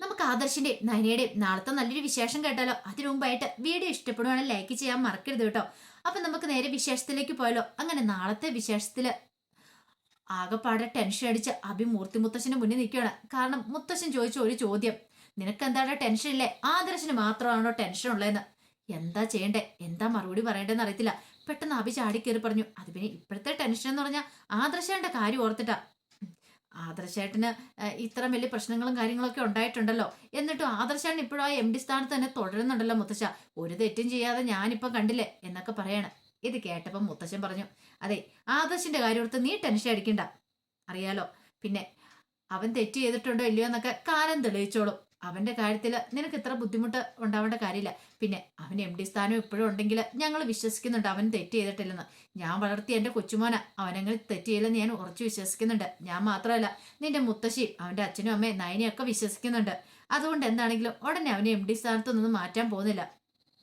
നമുക്ക് ആദർശിന്റെ നയനയുടെയും നാളത്തെ നല്ലൊരു വിശേഷം കേട്ടാലോ? അതിനു മുമ്പായിട്ട് വീഡിയോ ഇഷ്ടപ്പെടുവാണെങ്കിൽ ലൈക്ക് ചെയ്യാൻ മറക്കരുത് കേട്ടോ. അപ്പൊ നമുക്ക് നേരെ വിശേഷത്തിലേക്ക് പോയാലോ? അങ്ങനെ നാളത്തെ വിശേഷത്തിൽ ആകെപ്പാടെ ടെൻഷൻ അടിച്ച് അഭി മൂർത്തി മുത്തശ്ശന് മുന്നിൽ നിൽക്കുകയാണ്. കാരണം മുത്തശ്ശൻ ചോദിച്ച ഒരു ചോദ്യം. നിനക്ക് എന്താണ് ടെൻഷൻ ഇല്ലേ? ആദർശന് മാത്രമാണോ ടെൻഷൻ ഉള്ളതെന്ന്. എന്താ ചെയ്യണ്ടേ? എന്താ മറുപടി പറയണ്ടെന്ന് അറിയത്തില്ല. പെട്ടെന്ന് അഭി ചാടി കയറി പറഞ്ഞു. അത് പിന്നെ ഇപ്പോഴത്തെ ടെൻഷൻ എന്ന് പറഞ്ഞാൽ ആദർശന്റെ കാര്യം ഓർത്തിട്ടാ. ആദർശേട്ടന് ഇത്ര വലിയ പ്രശ്നങ്ങളും കാര്യങ്ങളൊക്കെ ഉണ്ടായിട്ടുണ്ടല്ലോ. എന്നിട്ടും ആദർശേട്ടൻ ഇപ്പോഴും ആ എം ഡി സ്ഥാനത്ത് തന്നെ തുടരുന്നുണ്ടല്ലോ മുത്തശ്ശ. ഒരു തെറ്റും ചെയ്യാതെ ഞാനിപ്പം കണ്ടില്ലേ എന്നൊക്കെ പറയണം. ഇത് കേട്ടപ്പം മുത്തശ്ശൻ പറഞ്ഞു അതെ ആദർശിന്റെ കാര്യം ഓർത്ത് നീ ടെൻഷൻ അടിക്കണ്ട. അറിയാലോ? പിന്നെ അവൻ തെറ്റ് ചെയ്തിട്ടുണ്ടോ ഇല്ലയോ എന്നൊക്കെ കാലം തെളിയിച്ചോളും. അവന്റെ കാര്യത്തിൽ നിനക്ക് ഇത്ര ബുദ്ധിമുട്ട് ഉണ്ടാവേണ്ട കാര്യമില്ല. പിന്നെ അവൻ എം ഡി സ്ഥാനം ഇപ്പോഴും ഉണ്ടെങ്കിൽ ഞങ്ങൾ വിശ്വസിക്കുന്നുണ്ട്. അവൻ തെറ്റ് ചെയ്തിട്ടില്ലെന്ന്. ഞാൻ വളർത്തിയ എന്റെ കൊച്ചുമോന. അവനങ്ങനെ തെറ്റ് ചെയ്യില്ലെന്ന് ഞാൻ ഉറച്ചു വിശ്വസിക്കുന്നുണ്ട്. ഞാൻ മാത്രമല്ല നിന്റെ മുത്തശ്ശി അവന്റെ അച്ഛനും അമ്മയും നയനെയൊക്കെ വിശ്വസിക്കുന്നുണ്ട്. അതുകൊണ്ട് എന്താണെങ്കിലും ഉടനെ അവനെ എം ഡി സ്ഥാനത്ത് നിന്ന് മാറ്റാൻ പോകുന്നില്ല.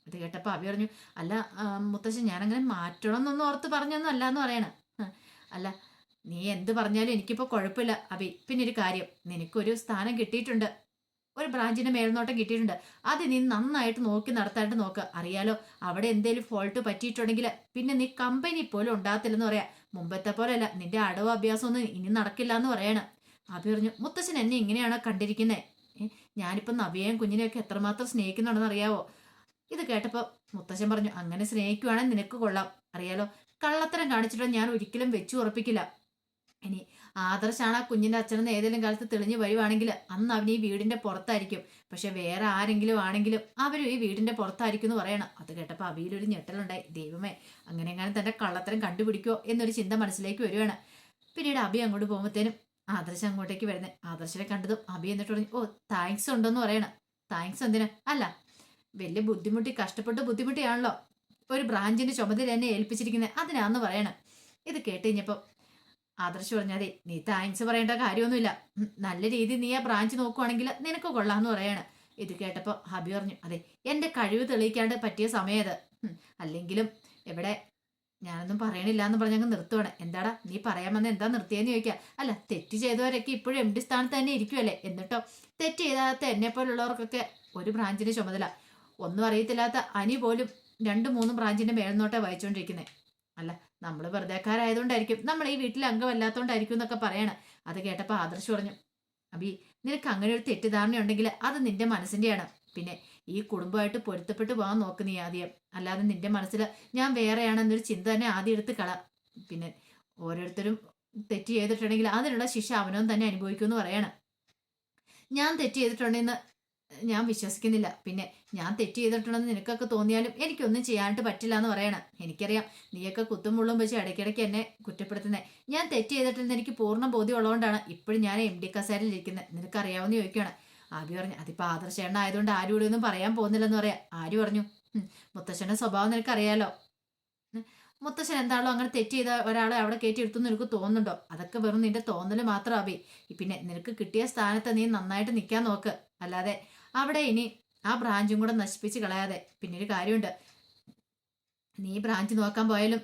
ഇത് കേട്ടപ്പോൾ അവി പറഞ്ഞു അല്ല മുത്തശ്ശി ഞാനങ്ങനെ മാറ്റണം എന്നൊന്നും ഓർത്ത് പറഞ്ഞൊന്നും അല്ല എന്ന് പറയണ അല്ല നീ എന്ത് പറഞ്ഞാലും എനിക്കിപ്പോൾ കുഴപ്പമില്ല അബി പിന്നെ ഒരു കാര്യം നിനക്കൊരു സ്ഥാനം കിട്ടിയിട്ടുണ്ട്. ഒരു ബ്രാഞ്ചിന്റെ മേൽനോട്ടം കിട്ടിയിട്ടുണ്ട്. അത് നീ നന്നായിട്ട് നോക്കി നടത്താനായിട്ട് നോക്ക്. അറിയാലോ അവിടെ എന്തെങ്കിലും ഫോൾട്ട് പറ്റിയിട്ടുണ്ടെങ്കിൽ പിന്നെ നീ കമ്പനി പോലും ഉണ്ടാകത്തില്ലെന്ന് പറയാ. മുമ്പത്തെ പോലെയല്ല നിന്റെ അടവ് അഭ്യാസം ഒന്നും ഇനി നടക്കില്ല എന്ന് പറയണം. അഭി പറഞ്ഞു മുത്തശ്ശൻ എന്നെ ഇങ്ങനെയാണോ കണ്ടിരിക്കുന്നത് ഞാനിപ്പം നവിയേയും കുഞ്ഞിനെയൊക്കെ എത്രമാത്രം സ്നേഹിക്കുന്നുണ്ടെന്ന് അറിയാവോ? ഇത് കേട്ടപ്പോൾ മുത്തശ്ശൻ പറഞ്ഞു അങ്ങനെ സ്നേഹിക്കുവാണെങ്കിൽ നിനക്ക് കൊള്ളാം. അറിയാലോ കള്ളത്തരം കാണിച്ചിട്ട് ഞാൻ ഒരിക്കലും വെച്ചു ഉറപ്പിക്കില്ല ഇനി ആദർശാണ് ആ കുഞ്ഞിന്റെ അച്ഛനെന്ന് ഏതെങ്കിലും കാലത്ത് തെളിഞ്ഞു വരുവാണെങ്കിൽ അന്ന് അവൻ ഈ വീടിന്റെ പുറത്തായിരിക്കും. പക്ഷെ വേറെ ആരെങ്കിലും ആണെങ്കിലും അവരും ഈ വീടിന്റെ പുറത്തായിരിക്കും എന്ന് പറയണം. അത് കേട്ടപ്പോൾ അവിയിലൊരു ഞെട്ടലുണ്ടായി. ദൈവമേ അങ്ങനെ എങ്ങനെ തന്റെ കള്ളത്തരം കണ്ടുപിടിക്കുമോ എന്നൊരു ചിന്ത മനസ്സിലേക്ക് വരുവാണ്. പിന്നീട് അബി അങ്ങോട്ട് പോകുമ്പോഴത്തേനും ആദർശ അങ്ങോട്ടേക്ക് വരുന്നത് ആദർശനെ കണ്ടതും അബി എന്നിട്ട് പറഞ്ഞു ഓ താങ്ക്സ് ഉണ്ടോന്ന് പറയണം. താങ്ക്സ് എന്തിനാ? അല്ല വലിയ ബുദ്ധിമുട്ടി കഷ്ടപ്പെട്ട് ബുദ്ധിമുട്ടിയാണല്ലോ. ഒരു ബ്രാഞ്ചിന്റെ ചുമതല എന്നെ ഏൽപ്പിച്ചിരിക്കുന്നത് അതിനാന്ന് പറയണം. ഇത് കേട്ട് കഴിഞ്ഞപ്പോൾ ആദർശ് പറഞ്ഞാതെ നീ താങ്ക്സ് പറയേണ്ട കാര്യമൊന്നുമില്ല. നല്ല രീതി നീ ആ ബ്രാഞ്ച് നോക്കുവാണെങ്കിൽ നിനക്ക് കൊള്ളാന്ന് പറയാണ്. ഇത് കേട്ടപ്പോൾ ഹബി പറഞ്ഞു അതെ എന്റെ കഴിവ് തെളിയിക്കാണ്ട് പറ്റിയ സമയത് അല്ലെങ്കിലും എവിടെ ഞാനൊന്നും പറയണില്ല എന്ന് പറഞ്ഞങ്ങ് നിർത്തുവാണ്. എന്താടാ നീ പറയാൻ വന്ന എന്താ നിർത്തിയെന്ന് ചോദിക്കുക അല്ല തെറ്റ് ചെയ്തവരൊക്കെ ഇപ്പോഴും എം ഡി സ്ഥാനത്ത് തന്നെ ഇരിക്കുമല്ലേ എന്നിട്ടോ തെറ്റ് ചെയ്താത്ത എന്നെ പോലുള്ളവർക്കൊക്കെ ഒരു ബ്രാഞ്ചിന്റെ ചുമതല. ഒന്നും അറിയത്തില്ലാത്ത അനി പോലും രണ്ട് മൂന്നും ബ്രാഞ്ചിന്റെ മേൽനോട്ടെ വായിച്ചുകൊണ്ടിരിക്കുന്നത് അല്ല നമ്മൾ വെറുതെക്കാരായതുകൊണ്ടായിരിക്കും. നമ്മൾ ഈ വീട്ടിൽ അംഗമല്ലാത്തതുകൊണ്ടായിരിക്കും എന്നൊക്കെ പറയണം. അത് കേട്ടപ്പോൾ ആദർശ് പറഞ്ഞു അബി നിനക്ക് അങ്ങനെ ഒരു തെറ്റിദ്ധാരണ ഉണ്ടെങ്കിൽ അത് നിന്റെ മനസ്സിന്റെയാണ് പിന്നെ ഈ കുടുംബമായിട്ട് പൊരുത്തപ്പെട്ട് പോകാൻ നോക്ക് നീ ആദ്യം. അല്ലാതെ നിന്റെ മനസ്സിൽ ഞാൻ വേറെയാണെന്നൊരു ചിന്ത തന്നെ ആദ്യം എടുത്ത് കള. പിന്നെ ഓരോരുത്തരും തെറ്റ് ചെയ്തിട്ടുണ്ടെങ്കിൽ അതിനുള്ള ശിക്ഷ അവനവൻ തന്നെ അനുഭവിക്കുമെന്ന് പറയണം. ഞാൻ തെറ്റ് ചെയ്തിട്ടുണ്ടെന്ന് ഞാൻ വിശ്വസിക്കുന്നില്ല. പിന്നെ ഞാൻ തെറ്റ് ചെയ്തിട്ടുണ്ടെന്ന് നിനക്കൊക്കെ തോന്നിയാലും എനിക്കൊന്നും ചെയ്യാനായിട്ട് പറ്റില്ല എന്ന് പറയണം. എനിക്കറിയാം നീയൊക്കെ കുത്തും മുള്ളും വെച്ച് ഇടയ്ക്കിടയ്ക്ക് എന്നെ കുറ്റപ്പെടുത്തുന്നത് ഞാൻ തെറ്റ് ചെയ്തിട്ടുണ്ടെന്ന് എനിക്ക് പൂർണ ബോധ്യം ഉള്ളതുകൊണ്ടാണ് ഇപ്പോഴും ഞാൻ എം ഡി കസേരയിൽ ഇരിക്കുന്നത് നിനക്കറിയാവുന്ന ചോദിക്കുകയാണ്. ആബി പറഞ്ഞു അതിപ്പോൾ ആദർശേണ്ണ ആയതുകൊണ്ട് ആരും ഇവിടെ ഒന്നും പറയാൻ പോകുന്നില്ലെന്ന് പറയാം. ആര് പറഞ്ഞു മുത്തശ്ശന്റെ സ്വഭാവം നിനക്കറിയാലോ? മുത്തശ്ശൻ എന്താണല്ലോ അങ്ങനെ തെറ്റ് ചെയ്ത ഒരാളെ അവിടെ കയറ്റി എടുത്തെന്ന് നിനക്ക് തോന്നുന്നുണ്ടോ? അതൊക്കെ വെറും നിന്റെ തോന്നൽ മാത്രം അബി പിന്നെ നിനക്ക് കിട്ടിയ സ്ഥാനത്ത് നീ നന്നായിട്ട് നിൽക്കാൻ നോക്ക്. അല്ലാതെ അവിടെ ഇനി ആ ബ്രാഞ്ചും കൂടെ നശിപ്പിച്ച് കളയാതെ പിന്നെ ഒരു കാര്യമുണ്ട്. നീ ബ്രാഞ്ച് നോക്കാൻ പോയാലും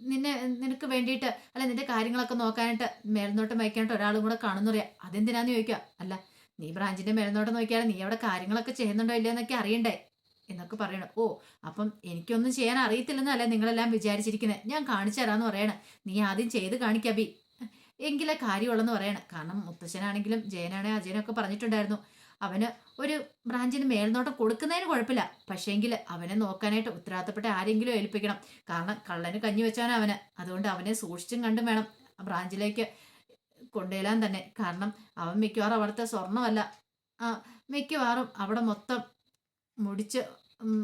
നിന്നെ നിനക്ക് വേണ്ടിയിട്ട് അല്ല നിന്റെ കാര്യങ്ങളൊക്കെ നോക്കാനായിട്ട് മേൽനോട്ടം വയ്ക്കാനായിട്ട് ഒരാളും കൂടെ കാണുന്നറിയാം അതെന്തിനാന്ന് ചോദിക്കുക? അല്ല നീ ബ്രാഞ്ചിന്റെ മേൽനോട്ടം നോക്കിയാൽ നീ അവിടെ കാര്യങ്ങളൊക്കെ ചെയ്യുന്നുണ്ടോ ഇല്ലയോ എന്നൊക്കെ അറിയണ്ടേ? എന്നൊക്കെ പറയണം. ഓ അപ്പം എനിക്കൊന്നും ചെയ്യാൻ അറിയത്തില്ലെന്നല്ല നിങ്ങളെല്ലാം വിചാരിച്ചിരിക്കുന്നത് ഞാൻ കാണിച്ചു തരാമെന്ന് പറയണം. നീ ആദ്യം ചെയ്ത് കാണിക്കബി എങ്കിലേ കാര്യമുള്ളെന്ന് പറയണം. കാരണം മുത്തശ്ശനാണെങ്കിലും ജയനാണെങ്കിലും അജയനൊക്കെ പറഞ്ഞിട്ടുണ്ടായിരുന്നു. അവന് ഒരു ബ്രാഞ്ചിന് മേൽനോട്ടം കൊടുക്കുന്നതിന് കുഴപ്പമില്ല. പക്ഷേങ്കിൽ അവനെ നോക്കാനായിട്ട് ഉത്തരവാദിത്തപ്പെട്ട ആരെങ്കിലും ഏൽപ്പിക്കണം. കാരണം കള്ളന് കഞ്ഞി വെച്ചാണ് അവന്. അതുകൊണ്ട് അവനെ സൂക്ഷിച്ചും കണ്ടും വേണം ബ്രാഞ്ചിലേക്ക് കൊണ്ടുചെല്ലാൻ തന്നെ. കാരണം അവൻ മിക്കവാറും അവിടുത്തെ സ്വർണമല്ല. ആ മിക്കവാറും അവിടെ മൊത്തം മുടിച്ച്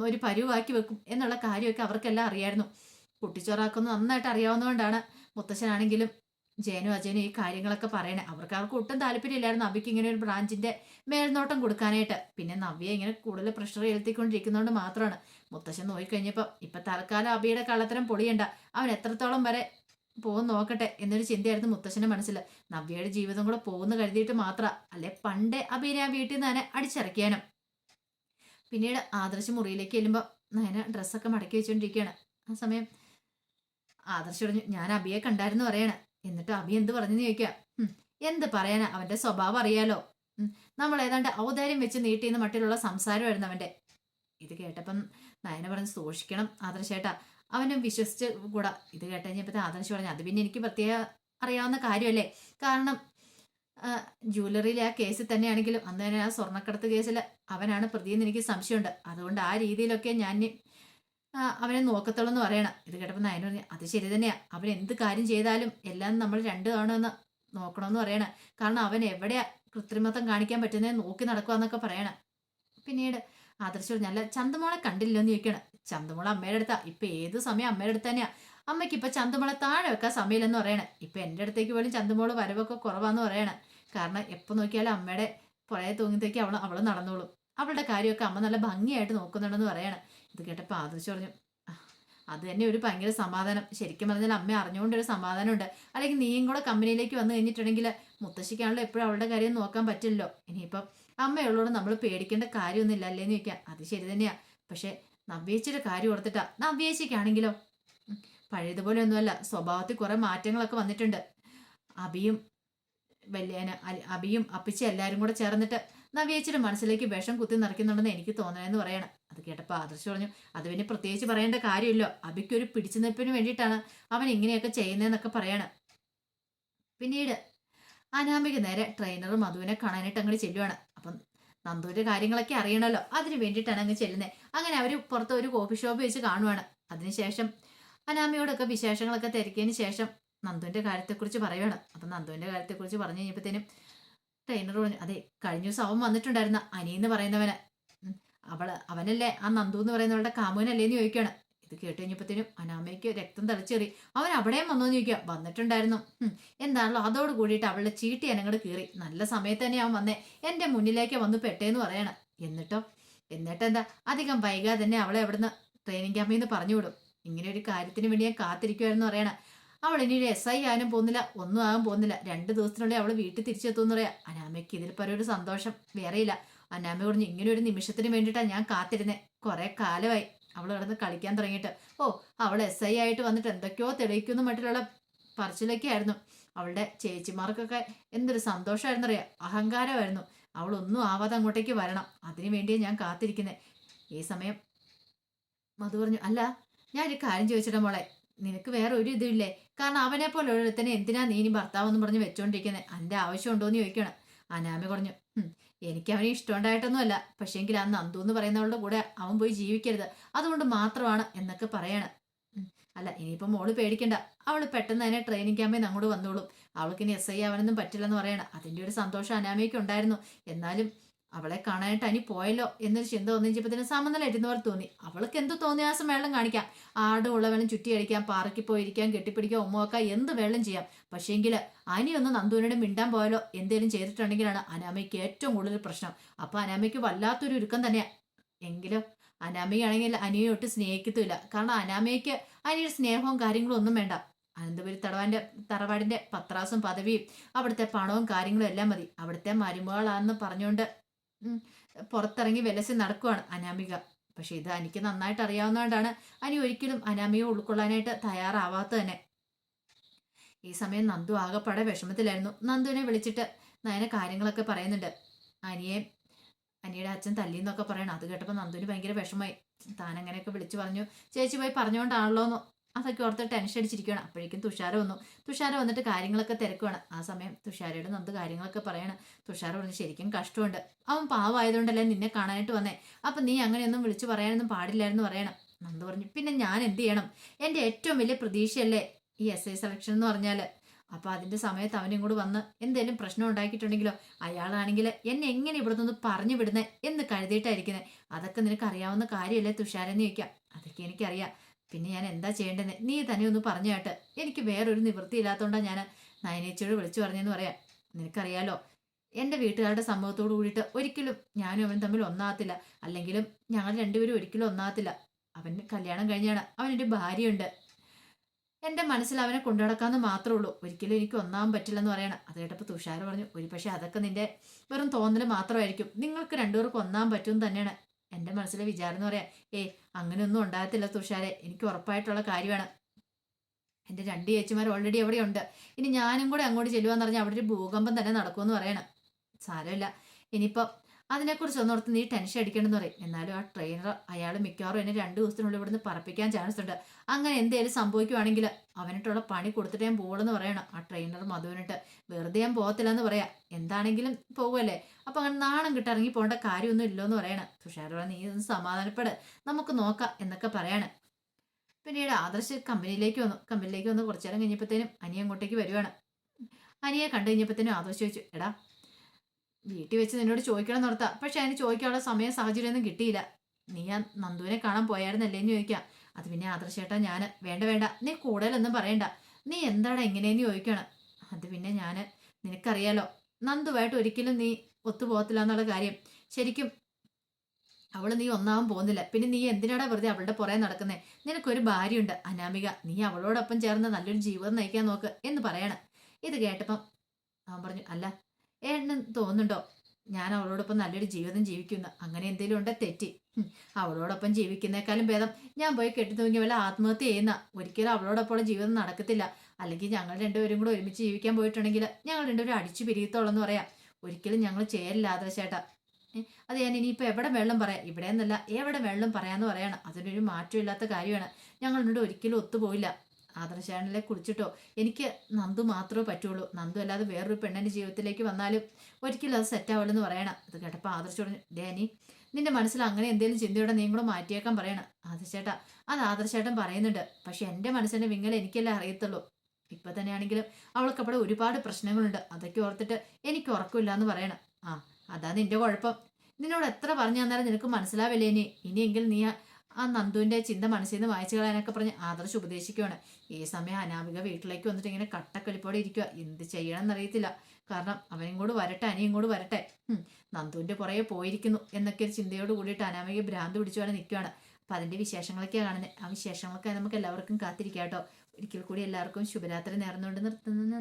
ഒരു പരുവാക്കി വെക്കും എന്നുള്ള കാര്യമൊക്കെ അവർക്കെല്ലാം അറിയായിരുന്നു. കുട്ടിച്ചോറാക്കുന്നു നന്നായിട്ട് അറിയാവുന്നതുകൊണ്ടാണ് മുത്തശ്ശനാണെങ്കിലും ജയനും അജയനും ഈ കാര്യങ്ങളൊക്കെ പറയണേ. അവർക്ക് അവർക്ക് ഒട്ടും താല്പര്യമില്ലായിരുന്നു നവ്യക്ക് ഇങ്ങനെ ഒരു ബ്രാഞ്ചിന്റെ മേൽനോട്ടം കൊടുക്കാനായിട്ട്. പിന്നെ നവ്യ ഇങ്ങനെ കൂടുതൽ പ്രഷർ ചെലുത്തിക്കൊണ്ടിരിക്കുന്നതുകൊണ്ട് മാത്രമാണ്. മുത്തശ്ശൻ നോക്കിക്കഴിഞ്ഞപ്പോൾ ഇപ്പൊ തൽക്കാലം അബിയുടെ കള്ളത്തരം പൊളിയണ്ട. അവൻ എത്രത്തോളം വരെ പോകും നോക്കട്ടെ എന്നൊരു ചിന്തയായിരുന്നു മുത്തശ്ശന്റെ മനസ്സിൽ നവ്യയുടെ ജീവിതം കൂടെ പോകുന്നു കരുതിയിട്ട് മാത്രം. അല്ലെ പണ്ടേ അബീനെ ആ വീട്ടിൽ നിന്ന് തന്നെ അടിച്ചിറക്കിയാനും. പിന്നീട് ആദർശ് മുറിയിലേക്ക് ചെല്ലുമ്പോൾ നയന ഡ്രസ്സൊക്കെ മടക്കി വെച്ചുകൊണ്ടിരിക്കുകയാണ് ആ സമയം ആദർശ് പറഞ്ഞു ഞാൻ അബിയെ കണ്ടായിരുന്നു പറയണ. എന്നിട്ട് അബി എന്ത് പറഞ്ഞെന്ന് ചോദിക്കുക "ഹും, എന്ത് പറയാനാ അവന്റെ സ്വഭാവം അറിയാലോ. നമ്മൾ ഏതാണ്ട് ഔദാര്യം വെച്ച് നീട്ടിയെന്ന് മട്ടിലുള്ള സംസാരമായിരുന്നു അവന്റെ. ഇത് കേട്ടപ്പം നയന പറഞ്ഞ് സൂക്ഷിക്കണം ആദർശേട്ടാ. അവനെ വിശ്വസിച്ച് കൂടാ. ഇത് കേട്ട് കഴിഞ്ഞപ്പോഴത്തെ ആദർശ് പറഞ്ഞു അത് പിന്നെ എനിക്ക് പ്രത്യേക അറിയാവുന്ന കാര്യമല്ലേ? കാരണം ജ്വല്ലറിയിലെ ആ കേസിൽ തന്നെയാണെങ്കിലും അന്ന് തന്നെ ആ സ്വർണക്കടത്ത് കേസിൽ അവനാണ് പ്രതിയെന്ന് എനിക്ക് സംശയമുണ്ട്. അതുകൊണ്ട് ആ രീതിയിലൊക്കെ ഞാൻ അവനെ നോക്കത്തുള്ളൂ എന്ന് പറയണം. ഇത് കേട്ടപ്പോൾ നയന പറഞ്ഞു അത് ശരി തന്നെയാ. അവൻ എന്ത് കാര്യം ചെയ്താലും എല്ലാം നമ്മൾ രണ്ടു തവണ ഒന്ന് നോക്കണമെന്ന് പറയണം. കാരണം അവൻ എവിടെയാ കൃത്രിമത്വം കാണിക്കാൻ പറ്റുന്നത് നോക്കി നടക്കുവാന്നൊക്കെ പറയണം. പിന്നീട് ആദർശ് പറഞ്ഞു അല്ല ചന്തമോളെ കണ്ടില്ലോ എന്ന് ചോദിക്കണം. ചന്തമോളെ അമ്മയുടെ അടുത്താ. ഇപ്പൊ ഏത് സമയം അമ്മയുടെ അടുത്ത് തന്നെയാ. അമ്മയ്ക്ക് ഇപ്പൊ ചന്തമോളെ താഴെ വെക്കാൻ സമയമില്ലെന്ന് പറയണേ. ഇപ്പൊ എന്റെ അടുത്തേക്ക് പോലും ചന്തമോൾ വരവൊക്കെ കുറവാന്ന് പറയണേ. കാരണം എപ്പോൾ നോക്കിയാലും അമ്മയുടെ പുറകെ തൂങ്ങിത്തേക്ക് അവൾ അവൾ നടന്നോളും. അവളുടെ കാര്യമൊക്കെ അമ്മ നല്ല ഭംഗിയായിട്ട് നോക്കുന്നുണ്ടെന്ന് പറയണം. ഇത് കേട്ടപ്പോൾ ആദർശ് പറഞ്ഞു അത് തന്നെ ഒരു ഭയങ്കര സമാധാനം. ശരിക്കും പറഞ്ഞാൽ അമ്മ അറിഞ്ഞുകൊണ്ടൊരു സമാധാനമുണ്ട്. അല്ലെങ്കിൽ നീയും കൂടെ കമ്പനിയിലേക്ക് വന്നു കഴിഞ്ഞിട്ടുണ്ടെങ്കിൽ മുത്തശ്ശിക്കാണല്ലോ എപ്പോഴും അവളുടെ കാര്യം നോക്കാൻ പറ്റില്ലല്ലോ. ഇനിയിപ്പം അമ്മയുള്ളോട് നമ്മൾ പേടിക്കേണ്ട കാര്യമൊന്നുമില്ല അല്ലേന്ന് ചോദിക്കാം. അത് ശരി തന്നെയാ. പക്ഷെ നവ്യേച്ചിയുടെ കാര്യം ഓർത്തിട്ടാ. നവ്യേച്ചിക്കാണെങ്കിലോ? പഴയതുപോലെ ഒന്നുമല്ല. സ്വഭാവത്തിൽ കുറെ മാറ്റങ്ങളൊക്കെ വന്നിട്ടുണ്ട്. അബിയും വല്യേന അബിയും അപ്പിച്ചും എല്ലാവരും കൂടെ ചേർന്നിട്ട് നവ്യേച്ചിയുടെ മനസ്സിലേക്ക് വിഷം കുത്തി നിറയ്ക്കുന്നുണ്ടെന്ന് എനിക്ക് തോന്നണെന്ന് പറയണം. അത് കേട്ടപ്പോൾ ആദർശ് പറഞ്ഞു അത് പിന്നെ പ്രത്യേകിച്ച് പറയേണ്ട കാര്യമില്ലോ. അബിക്കൊരു പിടിച്ചു നിൽപ്പിന് വേണ്ടിയിട്ടാണ് അവൻ ഇങ്ങനെയൊക്കെ ചെയ്യുന്നതെന്നൊക്കെ പറയണം. പിന്നീട് അനാമിക നേരെ ട്രെയിനറും മധുവിനെ കാണാനായിട്ട് അങ്ങോട്ട് ചെല്ലുവാണ്. അപ്പം നന്ദുവിന്റെ കാര്യങ്ങളൊക്കെ അറിയണമല്ലോ അതിന് വേണ്ടിയിട്ടാണ് അങ്ങ് ചെല്ലുന്നത് അങ്ങനെ അവർ പുറത്ത് ഒരു കോഫി ഷോപ്പ് വെച്ച് കാണുവാണ്. അതിനുശേഷം അനാമിയോടൊക്കെ വിശേഷങ്ങളൊക്കെ തിരക്കിയതിന് ശേഷം നന്ദുവിന്റെ കാര്യത്തെക്കുറിച്ച് പറയുവാണ്. അപ്പം നന്ദുവിന്റെ കാര്യത്തെക്കുറിച്ച് പറഞ്ഞു കഴിഞ്ഞപ്പോഴത്തേനും ട്രെയിനർ പറഞ്ഞു അതെ കഴിഞ്ഞ ദിവസം അവൻ വന്നിട്ടുണ്ടായിരുന്ന അനി എന്ന് പറയുന്നവന് അവൾ അവനല്ലേ? ആ നന്ദു എന്ന് പറയുന്നവളുടെ കാമുവിനല്ലേ എന്ന് ചോദിക്കുകയാണ്. ഇത് കേട്ട് കഴിഞ്ഞപ്പോഴത്തേനും അനാമയ്ക്ക് രക്തം തളിച്ചേറി. അവൻ അവിടെയും വന്നു? ചോദിക്കുക. വന്നിട്ടുണ്ടായിരുന്നു. എന്താണല്ലോ? അതോട് കൂടിയിട്ട് അവളുടെ ചീട്ടി അനങ്ങട് കീറി. നല്ല സമയത്ത് തന്നെ അവൻ വന്നേ. എന്റെ മുന്നിലേക്ക് വന്ന് പെട്ടേന്ന് പറയണം. എന്നിട്ടോ? എന്നിട്ടെന്താ? അധികം വൈകാതെ തന്നെ അവളെ അവിടുന്ന് ട്രെയിനിങ് ക്യാമ്പിൽ നിന്ന് പറഞ്ഞു വിടും. ഇങ്ങനെ ഒരു കാര്യത്തിന് വേണ്ടി ഞാൻ കാത്തിരിക്കുമായിരുന്നു പറയണ. അവൾ ഇനി ഒരു എസ് ഐ ആകാനും പോകുന്നില്ല. ഒന്നും ആകാൻ പോകുന്നില്ല. രണ്ട് ദിവസത്തിനുള്ളിൽ അവൾ വീട്ടിൽ തിരിച്ചെത്തുമെന്ന് പറയാം. അനാമയ്ക്ക് ഇതിൽ പരൊരു സന്തോഷം വേറെയില്ല. അനാമ പറഞ്ഞു ഇങ്ങനെ ഒരു നിമിഷത്തിന് വേണ്ടിയിട്ടാണ് ഞാൻ കാത്തിരുന്നത് കുറെ കാലമായി അവൾ കിടന്ന് കളിക്കാൻ തുടങ്ങിയിട്ട്. ഓ അവൾ എസ് ഐ ആയിട്ട് വന്നിട്ട് എന്തൊക്കെയോ തെളിയിക്കുന്നു മറ്റുള്ള പറച്ചിലൊക്കെ ആയിരുന്നു. അവളുടെ ചേച്ചിമാർക്കൊക്കെ എന്തൊരു സന്തോഷമായിരുന്നു അറിയാം അഹങ്കാരമായിരുന്നു. അവൾ ഒന്നും ആവാതെ അങ്ങോട്ടേക്ക് വരണം. അതിനു വേണ്ടിയേ ഞാൻ കാത്തിരിക്കുന്നത് ഈ സമയം മധു പറഞ്ഞു അല്ല ഞാനൊരു കാര്യം ചോദിച്ചിട്ട് മോളെ. നിനക്ക് വേറെ ഒരു ഇതുമില്ലേ? കാരണം അവനെ പോലെ ഓരോരുത്തനെ എന്തിനാ നീ ഇനി ഭർത്താവെന്ന് പറഞ്ഞ് വെച്ചോണ്ടിരിക്കുന്നത് അന്റെ ആവശ്യം ഉണ്ടോ എന്ന് ചോദിക്കണം. അനാമി പറഞ്ഞു എനിക്ക് അവനെ ഇഷ്ടമുണ്ടായിട്ടൊന്നുമല്ല പക്ഷേങ്കിൽ ആ നന്ദു എന്ന് പറയുന്നവളുടെ കൂടെ അവൻ പോയി ജീവിക്കരുത്. അതുകൊണ്ട് മാത്രമാണ് എന്നൊക്കെ പറയണം. അല്ല ഇനിയിപ്പം മോൾ പേടിക്കണ്ട. അവൾ പെട്ടെന്ന് തന്നെ ട്രെയിനിങ് ക്യാമ്പിൽ അങ്ങോട്ട് വന്നോളും. അവൾക്ക് ഇനി എസ് ഐ ആവാനൊന്നും പറ്റില്ലെന്ന് പറയണം. അതിന്റെ ഒരു സന്തോഷം അനാമയ്ക്ക് ഉണ്ടായിരുന്നു. എന്നാലും അവളെ കാണാനായിട്ട് അനി പോയല്ലോ എന്നൊരു ചിന്ത തോന്നിച്ചപ്പത്തിന് സമനില പോലെ തോന്നി. അവൾക്ക് എന്ത് തോന്നിയാസം വെള്ളം കാണിക്കാം. ആട് ഉള്ളവനും ചുറ്റി അടിക്കാം പാറയ്ക്ക് പോയിരിക്കാം കെട്ടിപ്പിടിക്കാം ഉമ്മവക്കാം എന്ത് വെള്ളം ചെയ്യാം. പക്ഷേങ്കിൽ അനി ഒന്ന് നന്ദുവിനോട് മിണ്ടാൻ പോയാലോ എന്തേലും ചെയ്തിട്ടുണ്ടെങ്കിലാണ് അനാമയ്ക്ക് ഏറ്റവും കൂടുതൽ പ്രശ്നം. അപ്പൊ അനാമയ്ക്ക് വല്ലാത്തൊരു ഒരുക്കം തന്നെയാ. എങ്കിലും അനാമയാണെങ്കിൽ അനിയെ ഒട്ട് സ്നേഹിക്കത്തുമില്ല. കാരണം അനാമയ്ക്ക് അനിയുടെ സ്നേഹവും കാര്യങ്ങളും ഒന്നും വേണ്ട. അനന്തപുരി തടവാന്റെ തറവാടിന്റെ പത്രാസും പദവിയും അവിടുത്തെ പണവും കാര്യങ്ങളും എല്ലാം മതി. അവിടുത്തെ മരുമകളാണെന്ന് പറഞ്ഞുകൊണ്ട് പുറത്തിറങ്ങി വിലസി നടക്കുവാണ് അനാമിക. പക്ഷെ ഇത് എനിക്ക് നന്നായിട്ട് അറിയാവുന്നതുകൊണ്ടാണ് അനി ഒരിക്കലും അനാമിക ഉൾക്കൊള്ളാനായിട്ട് തയ്യാറാവാത്ത തന്നെ. ഈ സമയം നന്ദു ആകെപ്പാടെ വിഷമത്തിലായിരുന്നു. നന്ദുവിനെ വിളിച്ചിട്ട് നയന കാര്യങ്ങളൊക്കെ പറയുന്നുണ്ട്. അനിയെ അനിയുടെ അച്ഛൻ തല്ലിന്നൊക്കെ പറയണം. അത് കേട്ടപ്പോൾ നന്ദുവിന് ഭയങ്കര വിഷമമായി. താൻ അങ്ങനെയൊക്കെ വിളിച്ചു പറഞ്ഞു. ചേച്ചി പോയി പറഞ്ഞുകൊണ്ടാണല്ലോ അതൊക്കെ ഓർത്ത് ടെൻഷൻ അടിച്ചിരിക്കുകയാണ് അപ്പോഴേക്കും തുഷാര വന്നു. തുഷാര വന്നിട്ട് കാര്യങ്ങളൊക്കെ തിരക്കുവാണ്. ആ സമയം തുഷാരയുടെ നന്ദു കാര്യങ്ങളൊക്കെ പറയണം. തുഷാര പറഞ്ഞു ശരിക്കും കഷ്ടമുണ്ട്. അവൻ പാവമായതുകൊണ്ടല്ലേ നിന്നെ കാണാനായിട്ട് വന്നേ. അപ്പം നീ അങ്ങനെയൊന്നും വിളിച്ചു പറയാനൊന്നും പാടില്ലായിരുന്നു പറയണം. നന്ദു പറഞ്ഞു പിന്നെ ഞാൻ എന്ത് ചെയ്യണം? എന്റെ ഏറ്റവും വലിയ പ്രതീക്ഷയല്ലേ ഈ എസ് ഐ സെലക്ഷൻ എന്ന് പറഞ്ഞാൽ അപ്പോൾ അതിന്റെ സമയത്ത് അവനും കൂടി വന്ന് എന്തെങ്കിലും പ്രശ്നം ഉണ്ടാക്കിയിട്ടുണ്ടെങ്കിലോ? അയാളാണെങ്കിൽ എന്നെ എങ്ങനെ ഇവിടെ നിന്ന് പറഞ്ഞു വിടുന്നേ എന്ന് കരുതിയിട്ടായിരിക്കുന്നത് അതൊക്കെ നിനക്ക് അറിയാവുന്ന കാര്യമല്ലേ തുഷാരെന്ന് ചോദിക്കാം. അതൊക്കെ എനിക്കറിയാം. പിന്നെ ഞാൻ എന്താ ചെയ്യേണ്ടത് നീ തന്നെ ഒന്ന് പറഞ്ഞു കേട്ട്. എനിക്ക് വേറൊരു നിവൃത്തി ഇല്ലാത്തതുകൊണ്ടാണ് ഞാൻ നയനേച്ചിയോട് വിളിച്ചു പറഞ്ഞെന്ന് പറയാം. നിനക്കറിയാലോ എന്റെ വീട്ടുകാരുടെ സംഭവത്തോട് കൂടിയിട്ട് ഒരിക്കലും ഞാനും അവൻ തമ്മിൽ ഒന്നാകത്തില്ല. അല്ലെങ്കിലും ഞങ്ങൾ രണ്ടുപേരും ഒരിക്കലും ഒന്നാകത്തില്ല. അവൻ കല്യാണം കഴിഞ്ഞാണ്. അവനൊരു ഭാര്യയുണ്ട്. എന്റെ മനസ്സിൽ അവനെ കൊണ്ടു നടക്കാമെന്ന് മാത്രമേ ഉള്ളൂ. ഒരിക്കലും എനിക്ക് ഒന്നാൻ പറ്റില്ലെന്ന് പറയണം. അത് കേട്ടപ്പോൾ തുഷാർ പറഞ്ഞു ഒരു പക്ഷേ അതൊക്കെ നിന്റെ വെറും തോന്നൽ മാത്രമായിരിക്കും. നിങ്ങൾക്ക് രണ്ടുപേർക്കും ഒന്നാൻ പറ്റുമെന്ന് തന്നെയാണ്. എന്റെ മനസ്സിലെ വിചാരം എന്ന് പറയാം ഏ അങ്ങനെയൊന്നും ഉണ്ടാകത്തില്ല തുഷാരെ. എനിക്ക് ഉറപ്പായിട്ടുള്ള കാര്യമാണ്. എന്റെ രണ്ട് ചേച്ചിമാർ ഓൾറെഡി എവിടെയുണ്ട് ഇനി ഞാനും കൂടെ അങ്ങോട്ട് ചെല്ലുവാന്ന് പറഞ്ഞാൽ അവിടെ ഒരു ഭൂകമ്പം തന്നെ നടക്കുമെന്ന് പറയണം. സാരമില്ല. ഇനിയിപ്പോൾ അതിനെക്കുറിച്ച് ഒന്നോർത്ത് നീ ടെൻഷൻ അടിക്കണമെന്ന് പറയും. എന്നാലും ആ ട്രെയിനർ അയാൾ മിക്കവാറും എന്നെ രണ്ട് ദിവസത്തിനുള്ളിൽ ഇവിടുന്ന് പറപ്പിക്കാൻ ചാൻസ് ഉണ്ട്. അങ്ങനെ എന്തെങ്കിലും സംഭവിക്കുവാണെങ്കിൽ അവനിട്ടുള്ള പണി കൊടുത്തിട്ട് ഞാൻ പോകണമെന്ന് പറയണം. ആ ട്രെയിനർ മധുവിനിട്ട് വെറുതെ ഞാൻ പോകത്തില്ല എന്ന് പറയാം. എന്താണെങ്കിലും പോകുമല്ലേ അപ്പം അങ്ങനെ നാണം കിട്ടി ഇറങ്ങി പോകേണ്ട കാര്യമൊന്നും ഇല്ലെന്ന് പറയണം. തുഷാര നീ ഒന്ന് സമാധാനപ്പെട്. നമുക്ക് നോക്കാം എന്നൊക്കെ പറയാണ്. പിന്നീട് ആദർശ് കമ്പനിയിലേക്ക് വന്നു. കമ്പനിയിലേക്ക് വന്ന് കുറച്ചു നേരം കഴിഞ്ഞപ്പോഴത്തേനും അനിയ അങ്ങോട്ടേക്ക് വരുവാണ്. അനിയെ കണ്ടു കഴിഞ്ഞപ്പോഴത്തേനും ആദർശ് ചോദിച്ചു എടാ വീട്ടിൽ വെച്ച് നിന്നോട് ചോദിക്കണം നിർത്താം പക്ഷെ അതിന് ചോദിക്കാനുള്ള സമയം സാഹചര്യമൊന്നും കിട്ടിയില്ല. നീ ആ നന്ദുവിനെ കാണാൻ പോയായിരുന്നല്ലേ? എന്ന് ചോദിക്കാം. അത് പിന്നെ ആദർശേട്ടാ ഞാൻ വേണ്ട വേണ്ട. നീ കൂടുതലൊന്നും പറയണ്ട. നീ എന്താണ് എങ്ങനെയെന്ന് ചോദിക്കണം? അത് പിന്നെ ഞാൻ നിനക്കറിയാലോ നന്ദുവായിട്ട് ഒരിക്കലും നീ ഒത്തുപോകത്തില്ല എന്നുള്ള കാര്യം. ശരിക്കും അവൾ നീ ഒന്നാവും പോകുന്നില്ല. പിന്നെ നീ എന്തിനാടാ വെറുതെ അവളുടെ പുറകെ നടക്കുന്നേ? നിനക്കൊരു ഭാര്യയുണ്ട് അനാമിക. നീ അവളോടൊപ്പം ചേർന്ന് നല്ലൊരു ജീവിതം നയിക്കാൻ നോക്ക് എന്ന് പറയണം. ഇത് കേട്ടപ്പം അവൻ പറഞ്ഞു അല്ല ഏട്ടന് തോന്നുന്നുണ്ടോ? ഞാൻ അവളോടൊപ്പം നല്ലൊരു ജീവിതം ജീവിക്കുന്നു. അങ്ങനെ എന്തെങ്കിലും ഉണ്ടെ തെറ്റി? അവളോടൊപ്പം ജീവിക്കുന്നേക്കാളും ഭേദം ഞാൻ പോയി കെട്ടി തൂങ്ങി വല്ല ആത്മഹത്യ ചെയ്യുന്ന. ഒരിക്കലും അവളോടൊപ്പമുള്ള ജീവിതം നടക്കത്തില്ല. അല്ലെങ്കിൽ ഞങ്ങൾ രണ്ടുപേരും കൂടെ ഒരുമിച്ച് ജീവിക്കാൻ പോയിട്ടുണ്ടെങ്കിൽ ഞങ്ങൾ രണ്ടുപേരും അടിച്ചു പിരിയത്തോളെന്ന് പറയാം. ഒരിക്കലും ഞങ്ങൾ ചേരില്ലാതെ ചേട്ടാ അത് ഞാൻ ഇനിയിപ്പോൾ എവിടെ വെള്ളം പറയാം. ഇവിടെ എന്നല്ല എവിടെ വെള്ളം പറയാന്ന് പറയണം. അതിനൊരു മാറ്റമില്ലാത്ത കാര്യമാണ്. ഞങ്ങൾ ഒരിക്കലും ഒത്തുപോയില്ല ആദർശാണലെ കുറിച്ചിട്ടോ എനിക്ക് നന്ദു മാത്രമേ പറ്റുള്ളൂ. നന്ദു അല്ലാതെ വേറൊരു പെണ്ണിന്റെ ജീവിതത്തിലേക്ക് വന്നാലും ഒരിക്കലും അത് സെറ്റ് എന്ന് പറയണം. അത് കേട്ടപ്പോൾ ആദർശ് പറഞ്ഞു ഡാനി നിന്റെ മനസ്സിൽ അങ്ങനെ എന്തെങ്കിലും ചിന്തയോടെ നീ കൂടെ മാറ്റിയേക്കാൻ പറയണം. ആദർശേട്ടാ അത് ആദർശേട്ടൻ പറയുന്നുണ്ട്. പക്ഷെ എന്റെ മനസ്സിന്റെ വിങ്ങൽ എനിക്കല്ലേ അറിയത്തുള്ളൂ. ഇപ്പം തന്നെയാണെങ്കിലും അവൾക്ക് അവിടെ ഒരുപാട് പ്രശ്നങ്ങളുണ്ട്. അതൊക്കെ ഓർത്തിട്ട് എനിക്ക് ഉറക്കമില്ല എന്ന് പറയണം. ആ അതാ നിന്റെ കുഴപ്പം. നിന്നോട് എത്ര പറഞ്ഞു തന്നാലും നിനക്ക് മനസ്സിലാവില്ലേ ഇനി? ഇനിയെങ്കിലും നീ ആ- നന്ദുവിന്റെ ചിന്ത മനസ്സിൽ നിന്ന് വായിച്ചു കളയാനൊക്കെ പറഞ്ഞ് ആദർശ് ഉപദേശിക്കുവാണ് ഈ സമയം അനാമിക വീട്ടിലേക്ക് വന്നിട്ട് ഇങ്ങനെ കട്ടക്കലിപ്പോടെ ഇരിക്കുക എന്ത് ചെയ്യണം എന്നറിയത്തില്ല കാരണം അവനും കൂടെ വരട്ടെ അനിയും കൂടെ വരട്ടെ. നന്ദുവിന്റെ പുറകെ പോയിരിക്കുന്നു എന്നൊക്കെ ഒരു ചിന്തയോട് കൂടിയിട്ട് അനാമിക ഭ്രാന്ത് പിടിച്ചു പോലെ നിൽക്കുകയാണ് അപ്പം അതിന്റെ വിശേഷങ്ങളൊക്കെയാണ് കാണുന്നത് ആ വിശേഷങ്ങളൊക്കെ നമുക്ക് എല്ലാവർക്കും കാത്തിരിക്കാം കേട്ടോ ഒരിക്കൽ കൂടി എല്ലാവർക്കും ശുഭരാത്രി നേർന്നുകൊണ്ട് നിർത്തുന്നു.